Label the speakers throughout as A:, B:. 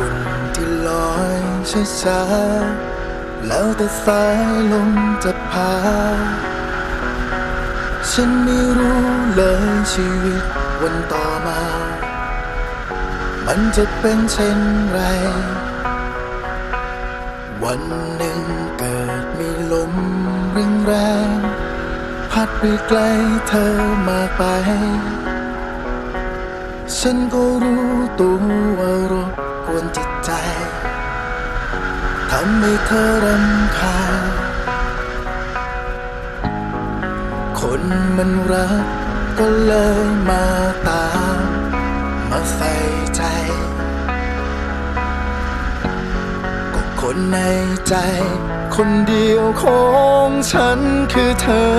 A: ฝุ่นที่ลอยช้าๆแล้วแต่สายลมจะพา ฉันไม่รู้เลยชีวิตวันต่อมา มันจะเป็นเช่นไร วันหนึ่งเกิดมีลมแรงๆพัดไปไกลเธอมากไปฉันก็รู้ตัวว่ารบ กวนจิตใจทำให้เธอรำคาญคนมันรักก็เลยมาตาม มาใส่ใจ ก็คนในใจ คนเดียวของฉันคือเธอ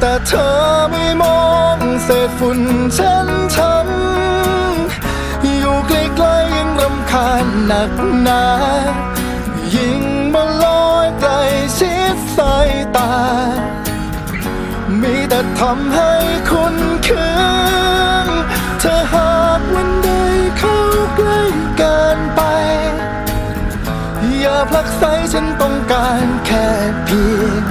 A: แต่เธอไม่มองเศษฝุ่นฉันช้ำ หนักหนายิ่งมาลอยใกล้ชิดสายตา มีแต่ทำให้คุณคืนเธอหากวันใดเข้าใกล้เกินไป อย่าผลักไสฉันต้องการแค่เพียง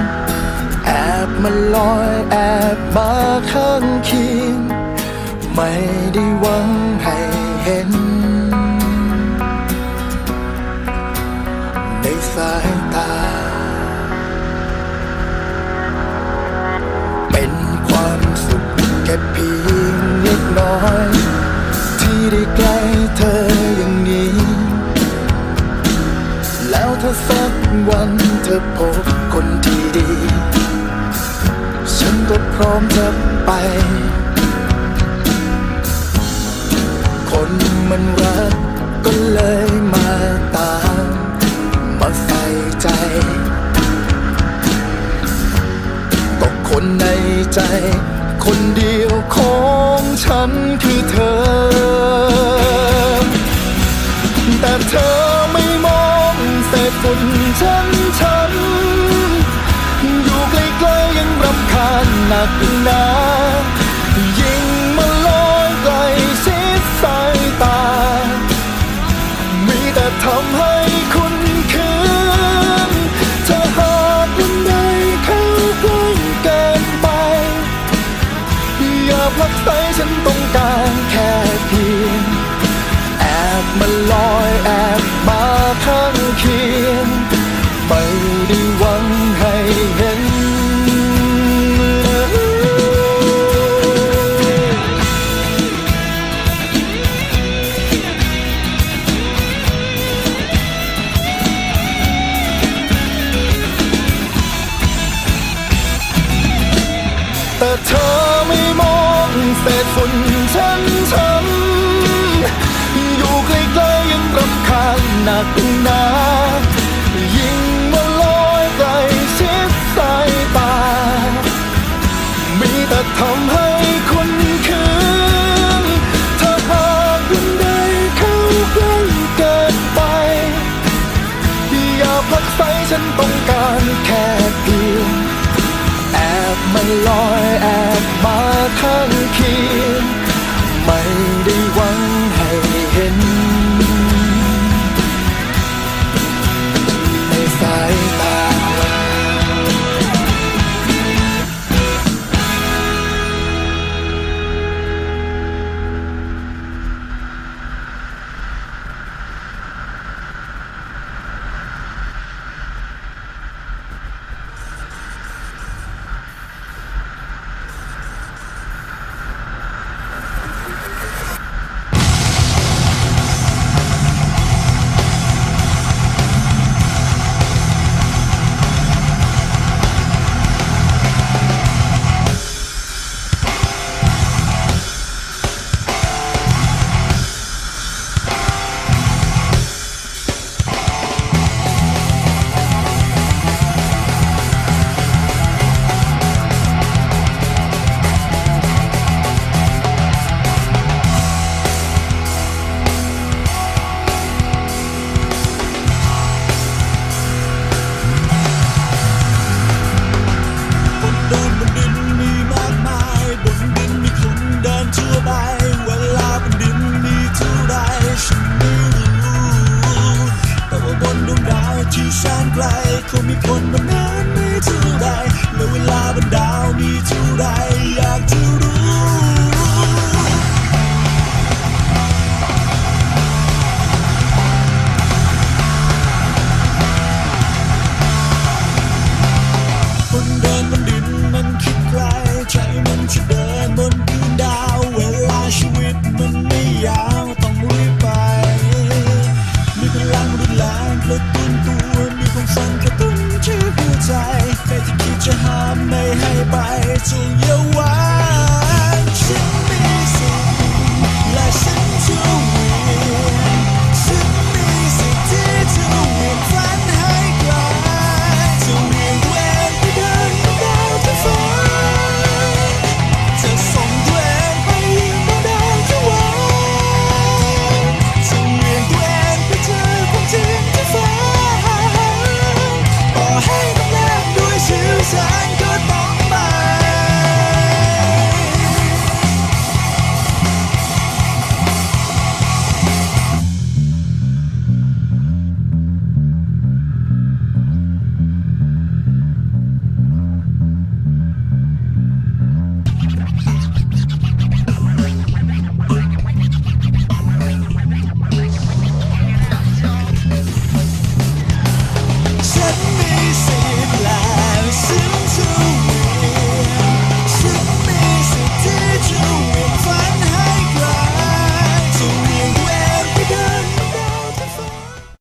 A: แอบมาลอยแอบมาข้างเคียง ไม่ได้ อย ที่ได้ใกล้เธออย่างนี้ แล้วถ้าสักวันเธอพบคนที่ดี ฉันก็พร้อมจะไป คนมันรักก็เลยมาตาม มาใส่ใจก็คนในใจ คนเดียวของ ฉันคือเธอ แต่เธอไม่มองเศษฝุ่นฉันฉัน อยู่ใกล้ๆยังรำคาญหนัก ไสฉันต้องการแค่เพียง แอบมาลอยแอบมาข้างเคียงไม่ได้หวังให้เห็นแต่เธอ ฉันต้องการแค่เพียงแอบมันลอยแอบมาข้างเคียง ชา
B: ญไกลคงมีคนวันนั้นไม่เท่าไรและเวลาบนดาวมีเท่าไร